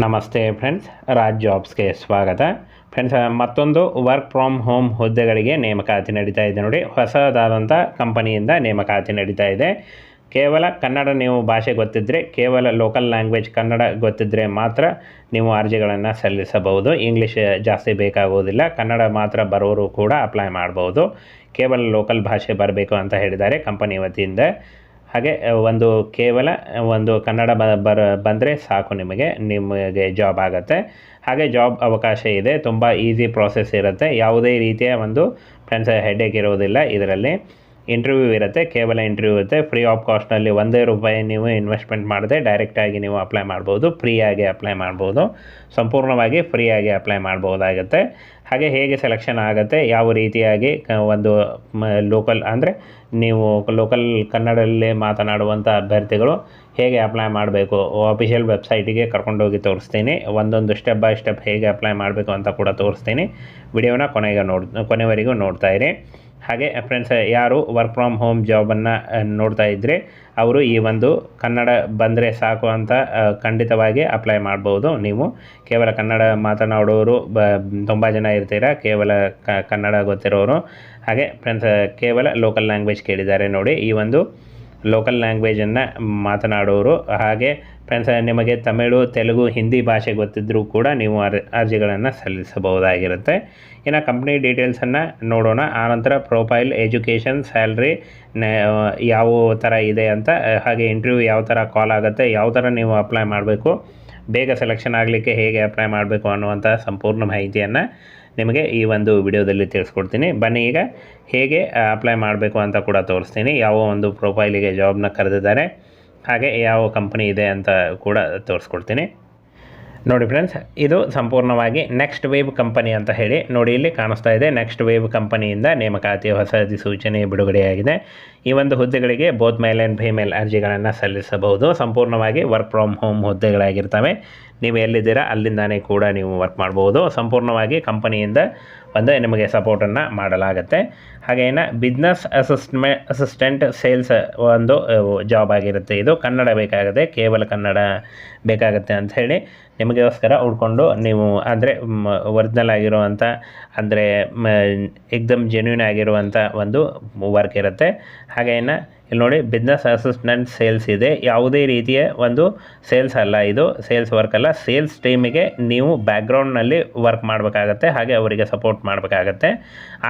ನಮಸ್ತೆ ಫ್ರೆಂಡ್ಸ್ ರಾಜ್ ಜಾಬ್ಸ್ಗೆ ಸ್ವಾಗತ. ಫ್ರೆಂಡ್ಸ್ ಮತ್ತೊಂದು ವರ್ಕ್ ಫ್ರಮ್ ಹೋಮ್ ಹುದ್ದೆಗಳಿಗೆ ನೇಮಕಾತಿ ನಡೀತಾ ಇದೆ ನೋಡಿ. ಹೊಸದಾದಂಥ ಕಂಪನಿಯಿಂದ ನೇಮಕಾತಿ ನಡೀತಾ ಇದೆ. ಕೇವಲ ಕನ್ನಡ ನೀವು ಭಾಷೆ ಗೊತ್ತಿದ್ದರೆ ಕೇವಲ ಲೋಕಲ್ ಲ್ಯಾಂಗ್ವೇಜ್ ಕನ್ನಡ ಗೊತ್ತಿದ್ದರೆ ಮಾತ್ರ ನೀವು ಅರ್ಜಿಗಳನ್ನು ಸಲ್ಲಿಸಬಹುದು. ಇಂಗ್ಲೀಷ್ ಜಾಸ್ತಿ ಬೇಕಾಗುವುದಿಲ್ಲ. ಕನ್ನಡ ಮಾತ್ರ ಬರೋರು ಕೂಡ ಅಪ್ಲೈ ಮಾಡ್ಬೋದು ಕೇವಲ ಲೋಕಲ್ ಭಾಷೆ ಬರಬೇಕು ಅಂತ ಹೇಳಿದ್ದಾರೆ ಕಂಪನಿ ವತಿಯಿಂದ. ಹಾಗೆ ಒಂದು ಕೇವಲ ಒಂದು ಕನ್ನಡ ಬರ, ಬಂದರೆ ಸಾಕು ನಿಮಗೆ ನಿಮಗೆ ಜಾಬ್ ಆಗುತ್ತೆ. ಹಾಗೆ ಜಾಬ್ ಅವಕಾಶ ಇದೆ, ತುಂಬ ಈಸಿ ಪ್ರೋಸೆಸ್ ಇರುತ್ತೆ. ಯಾವುದೇ ರೀತಿಯ ಒಂದು ಫ್ರೆಂಡ್ಸ್ ಹೆಡ್ಡೇಕ್ ಇರೋದಿಲ್ಲ ಇದರಲ್ಲಿ. ಇಂಟರ್ವ್ಯೂ ಇರುತ್ತೆ, ಕೇವಲ ಇಂಟರ್ವ್ಯೂ ಇರುತ್ತೆ. ಫ್ರೀ ಆಫ್ ಕಾಸ್ಟ್ನಲ್ಲಿ ಒಂದೇ ರೂಪಾಯಿ ನೀವು ಇನ್ವೆಸ್ಟ್ಮೆಂಟ್ ಮಾಡದೆ ಡೈರೆಕ್ಟಾಗಿ ನೀವು ಅಪ್ಲೈ ಮಾಡ್ಬೋದು ಫ್ರೀಯಾಗಿ ಅಪ್ಲೈ ಮಾಡ್ಬೋದು. ಸಂಪೂರ್ಣವಾಗಿ ಫ್ರೀಯಾಗಿ ಅಪ್ಲೈ ಮಾಡ್ಬೋದಾಗುತ್ತೆ. ಹಾಗೆ ಹೇಗೆ ಸೆಲೆಕ್ಷನ್ ಆಗುತ್ತೆ, ಯಾವ ರೀತಿಯಾಗಿ ಒಂದು ಲೋಕಲ್ ಅಂದರೆ ನೀವು ಲೋಕಲ್ ಕನ್ನಡದಲ್ಲಿ ಮಾತನಾಡುವಂಥ ಅಭ್ಯರ್ಥಿಗಳು ಹೇಗೆ ಅಪ್ಲೈ ಮಾಡಬೇಕು? ಅಫಿಷಿಯಲ್ ವೆಬ್ಸೈಟಿಗೆ ಕರ್ಕೊಂಡೋಗಿ ತೋರಿಸ್ತೀನಿ. ಒಂದೊಂದು ಸ್ಟೆಪ್ ಬೈ ಸ್ಟೆಪ್ ಹೇಗೆ ಅಪ್ಲೈ ಮಾಡಬೇಕು ಅಂತ ಕೂಡ ತೋರಿಸ್ತೀನಿ. ವಿಡಿಯೋನ ಕೊನೆಗೆ ನೋಡ್, ಕೊನೆವರೆಗೂ ನೋಡ್ತಾ ಇರಿ. ಹಾಗೆ ಫ್ರೆಂಡ್ಸ್ ಯಾರು ವರ್ಕ್ ಫ್ರಮ್ ಹೋಮ್ ಜಾಬನ್ನು ನೋಡ್ತಾ ಇದ್ದರೆ ಅವರು ಈ ಒಂದು ಕನ್ನಡ ಬಂದರೆ ಸಾಕು ಅಂತ ಖಂಡಿತವಾಗಿ ಅಪ್ಲೈ ಮಾಡ್ಬೋದು. ನೀವು ಕೇವಲ ಕನ್ನಡ ಮಾತನಾಡೋರು, ಬ, ತುಂಬ ಜನ ಇರ್ತೀರ, ಕೇವಲ ಕನ್ನಡ ಗೊತ್ತಿರೋರು. ಹಾಗೆ ಫ್ರೆಂಡ್ಸ್ ಕೇವಲ ಲೋಕಲ್ ಲ್ಯಾಂಗ್ವೇಜ್ ಕೇಳಿದ್ದಾರೆ ನೋಡಿ, ಈ ಒಂದು ಲೋಕಲ್ ಲ್ಯಾಂಗ್ವೇಜನ್ನು ಮಾತನಾಡೋರು. ಹಾಗೆ ಫ್ರೆಂಡ್ಸ್ ನಿಮಗೆ ತಮಿಳು, ತೆಲುಗು, ಹಿಂದಿ ಭಾಷೆ ಗೊತ್ತಿದ್ದರೂ ಕೂಡ ನೀವು ಅರ್, ಅರ್ಜಿಗಳನ್ನು ಸಲ್ಲಿಸಬಹುದಾಗಿರುತ್ತೆ. ಇನ್ನು ಕಂಪ್ನಿ ಡೀಟೇಲ್ಸನ್ನು ನೋಡೋಣ. ಆನಂತರ ಪ್ರೊಫೈಲ್ ಎಜುಕೇಷನ್ ಸ್ಯಾಲ್ರಿ ಯಾವ ಥರ ಇದೆ ಅಂತ, ಹಾಗೆ ಇಂಟರ್ವ್ಯೂ ಯಾವ ಥರ ಕಾಲ್ ಆಗುತ್ತೆ, ಯಾವ ಥರ ನೀವು ಅಪ್ಲೈ ಮಾಡಬೇಕು, ಬೇಗ ಸೆಲೆಕ್ಷನ್ ಆಗಲಿಕ್ಕೆ ಹೇಗೆ ಅಪ್ಲೈ ಮಾಡಬೇಕು ಅನ್ನುವಂಥ ಸಂಪೂರ್ಣ ಮಾಹಿತಿಯನ್ನು ನಿಮಗೆ ಈ ಒಂದು ವಿಡಿಯೋದಲ್ಲಿ ತಿಳಿಸ್ಕೊಡ್ತೀನಿ. ಬನ್ನಿ ಈಗ ಹೇಗೆ ಅಪ್ಲೈ ಮಾಡಬೇಕು ಅಂತ ಕೂಡ ತೋರಿಸ್ತೀನಿ. ಯಾವ ಒಂದು ಪ್ರೊಫೈಲಿಗೆ ಜಾಬ್ನ ಕರೆದಿದ್ದಾರೆ, ಹಾಗೆ ಯಾವ ಕಂಪನಿ ಇದೆ ಅಂತ ಕೂಡ ತೋರಿಸ್ಕೊಡ್ತೀನಿ. ನೋಡಿ ಫ್ರೆಂಡ್ಸ್ ಇದು ಸಂಪೂರ್ಣವಾಗಿ ನೆಕ್ಸ್ಟ್ ವೇವ್ ಕಂಪನಿ ಅಂತ ಹೇಳಿ ನೋಡಿ ಇಲ್ಲಿ ಕಾಣಿಸ್ತಾ ಇದೆ. ನೆಕ್ಸ್ಟ್ ವೇವ್ ಕಂಪನಿಯಿಂದ ನೇಮಕಾತಿ, ಹೊಸ ಅಧಿಸೂಚನೆ ಬಿಡುಗಡೆಯಾಗಿದೆ. ಈ ಒಂದು ಹುದ್ದೆಗಳಿಗೆ ಬೋತ್ ಮೇಲ್ ಆ್ಯಂಡ್ ಫಿಮೇಲ್ ಅರ್ಜಿಗಳನ್ನು ಸಲ್ಲಿಸಬಹುದು. ಸಂಪೂರ್ಣವಾಗಿ ವರ್ಕ್ ಫ್ರಮ್ ಹೋಮ್ ಹುದ್ದೆಗಳಾಗಿರ್ತವೆ. ನೀವು ಎಲ್ಲಿದ್ದೀರಾ, ಅಲ್ಲಿಂದಾನೇ ಕೂಡ ನೀವು ವರ್ಕ್ ಮಾಡ್ಬೋದು. ಸಂಪೂರ್ಣವಾಗಿ ಕಂಪನಿಯಿಂದ ಒಂದು ನಿಮಗೆ ಸಪೋರ್ಟನ್ನು ಮಾಡಲಾಗುತ್ತೆ. ಹಾಗೇನ ಬಿಸ್ನೆಸ್ ಅಸಿಸ್ಟ್ಮೆ ಅಸಿಸ್ಟೆಂಟ್ ಸೇಲ್ಸ್ ಒಂದು ಜಾಬ್ ಆಗಿರುತ್ತೆ. ಇದು ಕನ್ನಡ ಬೇಕಾಗುತ್ತೆ, ಕೇವಲ ಕನ್ನಡ ಬೇಕಾಗುತ್ತೆ ಅಂತ ಹೇಳಿ ನಿಮಗೋಸ್ಕರ ಹುಡ್ಕೊಂಡು ನೀವು, ಅಂದರೆ ಒರಿಜಿನಲ್ ಆಗಿರುವಂಥ ಅಂದರೆ ಎಕ್ದಮ್ ಜೆನ್ಯೂನ್ ಆಗಿರುವಂಥ ಒಂದು ವರ್ಕ್ ಇರುತ್ತೆ. ಹಾಗೇನ ಇಲ್ಲಿ ನೋಡಿ ಬಿಸ್ನೆಸ್ ಅಸಿಸ್ಟೆಂಟ್ ಸೇಲ್ಸ್ ಇದೆ. ಯಾವುದೇ ರೀತಿಯ ಒಂದು ಸೇಲ್ಸ್ ಅಲ್ಲ ಇದು. ಸೇಲ್ಸ್ ವರ್ಕ್ ಅಲ್ಲ. ಸೇಲ್ಸ್ ಟೀಮಿಗೆ ನೀವು ಬ್ಯಾಕ್ಗ್ರೌಂಡ್ನಲ್ಲಿ ವರ್ಕ್ ಮಾಡಬೇಕಾಗತ್ತೆ, ಹಾಗೆ ಅವರಿಗೆ ಸಪೋರ್ಟ್ ಮಾಡಬೇಕಾಗತ್ತೆ.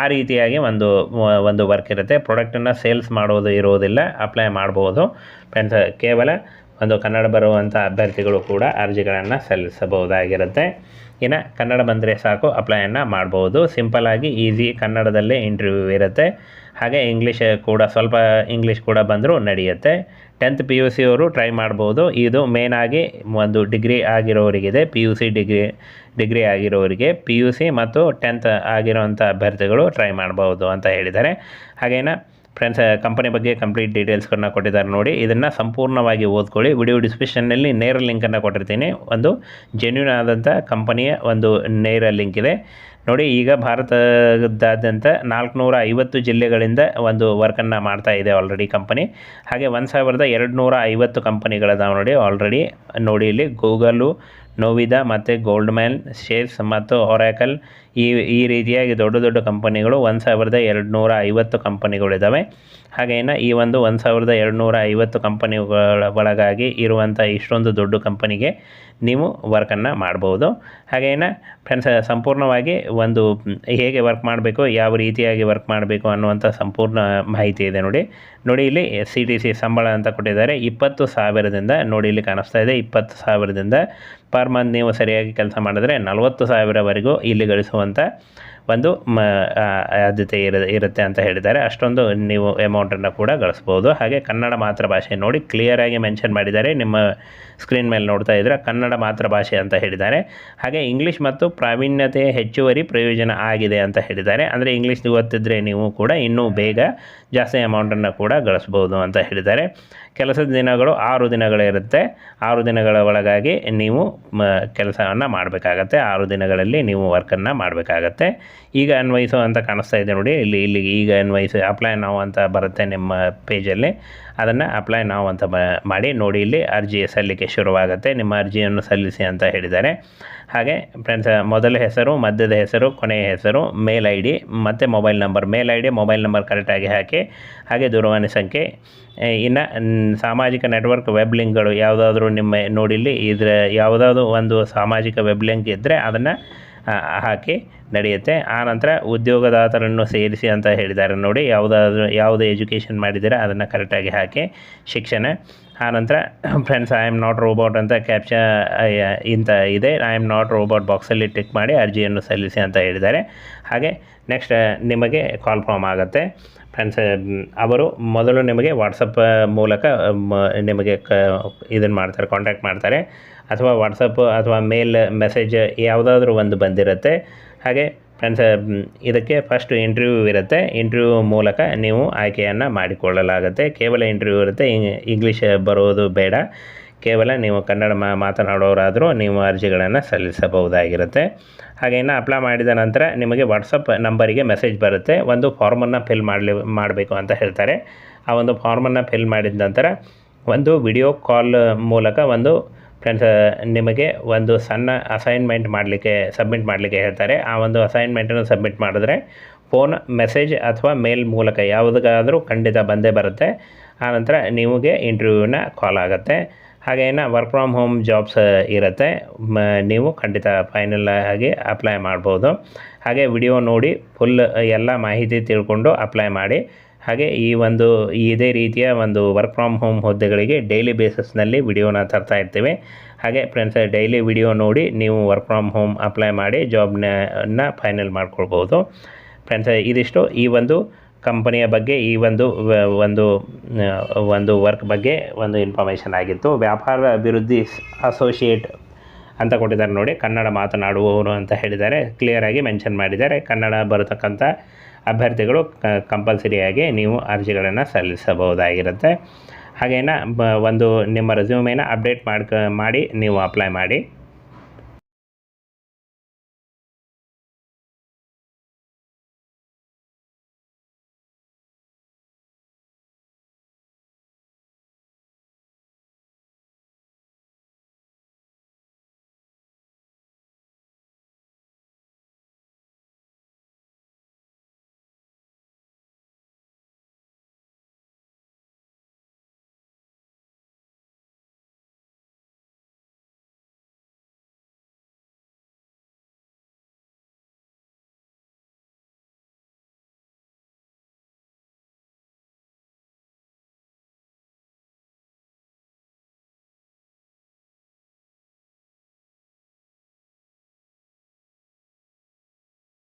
ಆ ರೀತಿಯಾಗಿ ಒಂದು ಒಂದು ವರ್ಕ್ ಇರುತ್ತೆ. ಪ್ರಾಡಕ್ಟನ್ನು ಸೇಲ್ಸ್ ಮಾಡೋದು ಇರೋದಿಲ್ಲ. ಅಪ್ಲೈ ಮಾಡ್ಬೋದು. ಫ್ರೆಂಡ್ಸ್ ಕೇವಲ ಒಂದು ಕನ್ನಡ ಬರುವಂಥ ಅಭ್ಯರ್ಥಿಗಳು ಕೂಡ ಅರ್ಜಿಗಳನ್ನು ಸಲ್ಲಿಸಬಹುದಾಗಿರುತ್ತೆ. ಇನ್ನು ಕನ್ನಡ ಬಂದರೆ ಸಾಕು ಅಪ್ಲೈಯನ್ನು ಮಾಡ್ಬೋದು. ಸಿಂಪಲಾಗಿ ಈಸಿ ಕನ್ನಡದಲ್ಲೇ ಇಂಟರ್ವ್ಯೂ ಇರುತ್ತೆ. ಹಾಗೆ ಇಂಗ್ಲೀಷ್ ಕೂಡ, ಸ್ವಲ್ಪ ಇಂಗ್ಲೀಷ್ ಕೂಡ ಬಂದರೂ ನಡೆಯುತ್ತೆ. ಟೆಂತ್ ಪಿ ಯು ಸಿ ಅವರು ಟ್ರೈ ಮಾಡ್ಬೋದು. ಇದು ಮೇನಾಗಿ ಒಂದು degree ಆಗಿರೋರಿಗಿದೆ P U C degree degree ಆಗಿರೋರಿಗೆ. P U C ಮತ್ತು ಟೆಂತ್ ಆಗಿರೋವಂಥ ಅಭ್ಯರ್ಥಿಗಳು ಟ್ರೈ ಮಾಡ್ಬೋದು ಅಂತ ಹೇಳಿದ್ದಾರೆ. ಹಾಗೇನ ಫ್ರೆಂಡ್ಸ್ ಕಂಪನಿ ಬಗ್ಗೆ ಕಂಪ್ಲೀಟ್ ಡೀಟೇಲ್ಸ್ಗಳನ್ನ ಕೊಟ್ಟಿದ್ದಾರೆ ನೋಡಿ. ಇದನ್ನು ಸಂಪೂರ್ಣವಾಗಿ ಓದ್ಕೊಳ್ಳಿ. ವಿಡಿಯೋ ಡಿಸ್ಕ್ರಿಪ್ಷನ್ನಲ್ಲಿ ನೇರ ಲಿಂಕನ್ನು ಕೊಟ್ಟಿರ್ತೀನಿ. ಒಂದು ಜೆನ್ಯೂನ್ ಆದಂಥ ಕಂಪನಿಯ ಒಂದು ನೇರ ಲಿಂಕ್ ಇದೆ. ನೋಡಿ, ಈಗ ಭಾರತದಾದ್ಯಂತ ನಾಲ್ಕುನೂರ ಐವತ್ತು ಜಿಲ್ಲೆಗಳಿಂದ ಒಂದು ವರ್ಕನ್ನು ಮಾಡ್ತಾ ಇದೆ ಆಲ್ರೆಡಿ ಕಂಪನಿ ಹಾಗೆ ಒಂದು ಸಾವಿರದ ಎರಡು ನೂರ ಐವತ್ತು ಕಂಪನಿಗಳದಾವೆ ನೋಡಿ ಆಲ್ರೆಡಿ ನೋಡಿ ಇಲ್ಲಿ ಗೂಗಲು ನೋವಿದಾ ಮತ್ತು ಗೋಲ್ಡ್ಮ್ಯಾನ್ ಶೇರ್ಸ್ ಮತ್ತು ಒರಾಕಲ್ ಈ ಈ ರೀತಿಯಾಗಿ ದೊಡ್ಡ ದೊಡ್ಡ ಕಂಪನಿಗಳು ಒಂದು ಸಾವಿರದ ಎರಡು ನೂರ ಐವತ್ತು ಕಂಪನಿಗಳಿದ್ದಾವೆ ಹಾಗೇನ ಈ ಒಂದು ಒಂದು ಸಾವಿರದ ಎರಡು ನೂರ ಐವತ್ತು ಕಂಪನಿಗಳ ಒಳಗಾಗಿ ಇರುವಂಥ ಇಷ್ಟೊಂದು ದೊಡ್ಡ ಕಂಪನಿಗೆ ನೀವು ವರ್ಕನ್ನು ಮಾಡ್ಬೋದು. ಹಾಗೇನ ಫ್ರೆಂಡ್ಸ್, ಸಂಪೂರ್ಣವಾಗಿ ಒಂದು ಹೇಗೆ ವರ್ಕ್ ಮಾಡಬೇಕು, ಯಾವ ರೀತಿಯಾಗಿ ವರ್ಕ್ ಮಾಡಬೇಕು ಅನ್ನುವಂಥ ಸಂಪೂರ್ಣ ಮಾಹಿತಿ ಇದೆ ನೋಡಿ. ನೋಡಿ ಇಲ್ಲಿ ಸಿ ಸಿ ಸಂಬಳ ಅಂತ ಕೊಟ್ಟಿದ್ದಾರೆ. ಇಪ್ಪತ್ತು ಸಾವಿರದಿಂದ ನೋಡಿ ಇಲ್ಲಿ ಕಾಣಿಸ್ತಾ ಇದೆ. ಇಪ್ಪತ್ತು ಸಾವಿರದಿಂದ ಪರ್ ಮಂತ್ ನೀವು ಸರಿಯಾಗಿ ಕೆಲಸ ಮಾಡಿದ್ರೆ ನಲವತ್ತು ಸಾವಿರವರೆಗೂ ಇಲ್ಲಿ ಗಳಿಸುವಂಥ ಒಂದು ಮ ಆದ್ಯತೆ ಇರ, ಇರುತ್ತೆ ಅಂತ ಹೇಳಿದ್ದಾರೆ. ಅಷ್ಟೊಂದು ನೀವು ಅಮೌಂಟನ್ನು ಕೂಡ ಗಳಿಸ್ಬೋದು ಹಾಗೆ ಕನ್ನಡ ಮಾತೃಭಾಷೆ ನೋಡಿ ಕ್ಲಿಯರಾಗಿ ಮೆನ್ಷನ್ ಮಾಡಿದ್ದಾರೆ. ನಿಮ್ಮ ಸ್ಕ್ರೀನ್ ಮೇಲೆ ನೋಡ್ತಾ ಇದ್ದರೆ ಕನ್ನಡ ಮಾತೃಭಾಷೆ ಅಂತ ಹೇಳಿದ್ದಾರೆ. ಹಾಗೆ ಇಂಗ್ಲೀಷ್ ಮತ್ತು ಪ್ರಾವೀಣ್ಯತೆ ಹೆಚ್ಚುವರಿ ಪ್ರಯೋಜನ ಆಗಿದೆ ಅಂತ ಹೇಳಿದ್ದಾರೆ. ಅಂದರೆ ಇಂಗ್ಲೀಷ್ ಗೊತ್ತಿದ್ದರೆ ನೀವು ಕೂಡ ಇನ್ನೂ ಬೇಗ ಜಾಸ್ತಿ ಅಮೌಂಟನ್ನು ಕೂಡ ಗಳಿಸ್ಬೋದು ಅಂತ ಹೇಳಿದ್ದಾರೆ. ಕೆಲಸದ ದಿನಗಳು ಆರು ದಿನಗಳಿರುತ್ತೆ. ಆರು ದಿನಗಳ ಒಳಗಾಗಿ ನೀವು ಕೆಲಸವನ್ನು ಮಾಡಬೇಕಾಗತ್ತೆ. ಆರು ದಿನಗಳಲ್ಲಿ ನೀವು ವರ್ಕನ್ನು ಮಾಡಬೇಕಾಗತ್ತೆ. ಈಗ ಅನ್ವಯಿಸು ಅಂತ ಕಾಣಿಸ್ತಾ ಇದೆ ನೋಡಿ. ಇಲ್ಲಿ ಇಲ್ಲಿ ಈಗ ಅನ್ವಯಿಸು ಅಪ್ಲೈ ನಾವು ಅಂತ ಬರುತ್ತೆ ನಿಮ್ಮ ಪೇಜಲ್ಲಿ ಅದನ್ನು ಅಪ್ಲೈ ನಾವು ಅಂತ ಮಾಡಿ ನೋಡಿ. ಇಲ್ಲಿ ಅರ್ಜಿ ಸಲ್ಲಿಕೆ ಶುರುವಾಗುತ್ತೆ. ನಿಮ್ಮ ಅರ್ಜಿಯನ್ನು ಸಲ್ಲಿಸಿ ಅಂತ ಹೇಳಿದ್ದಾರೆ. ಹಾಗೆ ಫ್ರೆಂಡ್ಸ್ ಮೊದಲ ಹೆಸರು, ಮಧ್ಯದ ಹೆಸರು, ಕೊನೆಯ ಹೆಸರು ಮೇಲ್ ಐ ಡಿ ಮತ್ತು mobile number mail I D mobile number ಕರೆಕ್ಟಾಗಿ ಹಾಕಿ, ಹಾಗೆ ದೂರವಾಣಿ ಸಂಖ್ಯೆ. ಇನ್ನು ಸಾಮಾಜಿಕ ನೆಟ್ವರ್ಕ್ ವೆಬ್ ಲಿಂಕ್ಗಳು ಯಾವುದಾದ್ರೂ ನಿಮ್ಮ ನೋಡಿಲ್ಲಿ ಇದರ, ಯಾವುದಾದ್ರು ಒಂದು ಸಾಮಾಜಿಕ ವೆಬ್ ಲಿಂಕ್ ಇದ್ದರೆ ಅದನ್ನು ಹಾಕಿ ನಡೆಯುತ್ತೆ. ಆನಂತರ ಉದ್ಯೋಗದಾತರನ್ನು ಸೇರಿಸಿ ಅಂತ ಹೇಳಿದ್ದಾರೆ ನೋಡಿ, ಯಾವುದಾದ್ರೂ, ಯಾವುದೇ ಎಜುಕೇಷನ್ ಮಾಡಿದರೆ ಅದನ್ನು ಕರೆಕ್ಟಾಗಿ ಹಾಕಿ ಶಿಕ್ಷಣ. ಆನಂತರ friends I am not robot ಅಂತ ಕ್ಯಾಪ್ಚ ಇಂತ ಇದೆ. ಐ ಆಮ್ ನಾಟ್ ರೋಬೋಟ್ ಬಾಕ್ಸಲ್ಲಿ ಟಿಕ್ ಮಾಡಿ ಅರ್ಜಿಯನ್ನು ಸಲ್ಲಿಸಿ ಅಂತ ಹೇಳಿದ್ದಾರೆ. ಹಾಗೆ ನೆಕ್ಸ್ಟ್ ನಿಮಗೆ ಕಾಲ್ ಫಾರ್ಮ್ ಆಗುತ್ತೆ. ಫ್ರೆಂಡ್ಸ್ ಅವರು ಮೊದಲು ನಿಮಗೆ ವಾಟ್ಸಪ್ ಮೂಲಕ ನಿಮಗೆ ಕ ಇದನ್ನು ಮಾಡ್ತಾರೆ ಕಾಂಟ್ಯಾಕ್ಟ್ ಮಾಡ್ತಾರೆ. ಅಥವಾ ವಾಟ್ಸಪ್ ಅಥವಾ ಮೇಲ್ ಮೆಸೇಜ್ ಯಾವುದಾದ್ರೂ ಒಂದು ಬಂದಿರುತ್ತೆ. ಹಾಗೆ ಫ್ರೆಂಡ್ಸ್ ಇದಕ್ಕೆ ಫಸ್ಟ್ ಇಂಟರ್ವ್ಯೂ ಇರುತ್ತೆ. ಇಂಟರ್ವ್ಯೂ ಮೂಲಕ ನೀವು ಆಯ್ಕೆಯನ್ನು ಮಾಡಿಕೊಳ್ಳಲಾಗುತ್ತೆ. ಕೇವಲ ಇಂಟರ್ವ್ಯೂ ಇರುತ್ತೆ. ಇಂಗ್- ಇಂಗ್ಲೀಷ್ ಬರೋದು ಬೇಡ. ಕೇವಲ ನೀವು ಕನ್ನಡ ಮಾ, ಮಾತನಾಡೋರಾದರೂ ನೀವು ಅರ್ಜಿಗಳನ್ನು ಸಲ್ಲಿಸಬಹುದಾಗಿರುತ್ತೆ. ಹಾಗೆ ಇನ್ನು ಅಪ್ಲೈ ಮಾಡಿದ ನಂತರ ನಿಮಗೆ ವಾಟ್ಸಪ್ ನಂಬರಿಗೆ ಮೆಸೇಜ್ ಬರುತ್ತೆ. ಒಂದು ಫಾರ್ಮನ್ನು ಫಿಲ್ ಮಾಡಲಿ, ಮಾಡಬೇಕು ಅಂತ ಹೇಳ್ತಾರೆ. ಆ ಒಂದು ಫಾರ್ಮನ್ನು ಫಿಲ್ ಮಾಡಿದ ನಂತರ ಒಂದು ವಿಡಿಯೋ ಕಾಲ್ ಮೂಲಕ ಒಂದು ಫ್ರೆಂಡ್ಸ್, ನಿಮಗೆ ಒಂದು ಸಣ್ಣ ಅಸೈನ್ಮೆಂಟ್ ಮಾಡಲಿಕ್ಕೆ ಸಬ್ಮಿಟ್ ಮಾಡಲಿಕ್ಕೆ ಹೇಳ್ತಾರೆ. ಆ ಒಂದು ಅಸೈನ್ಮೆಂಟನ್ನು ಸಬ್ಮಿಟ್ ಮಾಡಿದ್ರೆ ಫೋನ್ ಮೆಸೇಜ್ ಅಥವಾ ಮೇಲ್ ಮೂಲಕ ಯಾವುದಕ್ಕಾದರೂ ಖಂಡಿತ ಬಂದೇ ಬರುತ್ತೆ. ಆನಂತರ ನಿಮಗೆ ಇಂಟರ್ವ್ಯೂನ ಕಾಲ್ ಆಗುತ್ತೆ. ಹಾಗೇನ ವರ್ಕ್ ಫ್ರಮ್ ಹೋಮ್ ಜಾಬ್ಸ್ ಇರುತ್ತೆ. ನೀವು ಖಂಡಿತ ಫೈನಲ್ ಆಗಿ ಅಪ್ಲೈ ಮಾಡ್ಬೋದು. ಹಾಗೆ ವಿಡಿಯೋ ನೋಡಿ ಫುಲ್ ಎಲ್ಲ ಮಾಹಿತಿ ತಿಳ್ಕೊಂಡು ಅಪ್ಲೈ ಮಾಡಿ. ಹಾಗೆ ಈ ಒಂದು, ಇದೇ ರೀತಿಯ ಒಂದು ವರ್ಕ್ ಫ್ರಮ್ ಹೋಮ್ ಹುದ್ದೆಗಳಿಗೆ ಡೈಲಿ ಬೇಸಿಸ್ನಲ್ಲಿ ವಿಡಿಯೋನ ತರ್ತಾ ಇರ್ತೇವೆ. ಹಾಗೆ ಫ್ರೆಂಡ್ಸ್ ಡೈಲಿ ವಿಡಿಯೋ ನೋಡಿ ನೀವು ವರ್ಕ್ ಫ್ರಮ್ ಹೋಮ್ ಅಪ್ಲೈ ಮಾಡಿ ಜಾಬ್ನ ಫೈನಲ್ ಮಾಡ್ಕೊಳ್ಬೋದು ಫ್ರೆಂಡ್ಸ್ ಇದಿಷ್ಟು ಈ ಒಂದು ಕಂಪನಿಯ ಬಗ್ಗೆ, ಈ ಒಂದು ಒಂದು ಒಂದು ವರ್ಕ್ ಬಗ್ಗೆ ಒಂದು ಇನ್ಫಾರ್ಮೇಷನ್ ಆಗಿತ್ತು. ವ್ಯಾಪಾರ ಅಭಿವೃದ್ಧಿ ಅಸೋಸಿಯೇಟ್ ಅಂತ ಕೊಟ್ಟಿದ್ದಾರೆ ನೋಡಿ. ಕನ್ನಡ ಮಾತನಾಡುವವರು ಅಂತ ಹೇಳಿದ್ದಾರೆ. ಕ್ಲಿಯರಾಗಿ ಮೆನ್ಷನ್ ಮಾಡಿದ್ದಾರೆ. ಕನ್ನಡ ಬರತಕ್ಕಂಥ ಅಭ್ಯರ್ಥಿಗಳು ಕಂಪಲ್ಸರಿಯಾಗಿ ನೀವು ಅರ್ಜಿಗಳನ್ನು ಸಲ್ಲಿಸಬಹುದಾಗಿರುತ್ತೆ. ಹಾಗೇನ, ಬ, ಒಂದು ನಿಮ್ಮ ರೆಸ್ಯೂಮೇನ ಅಪ್ಡೇಟ್ ಮಾಡ್ಕ, ಮಾಡಿ, ನೀವು ಅಪ್ಲೈ ಮಾಡಿ.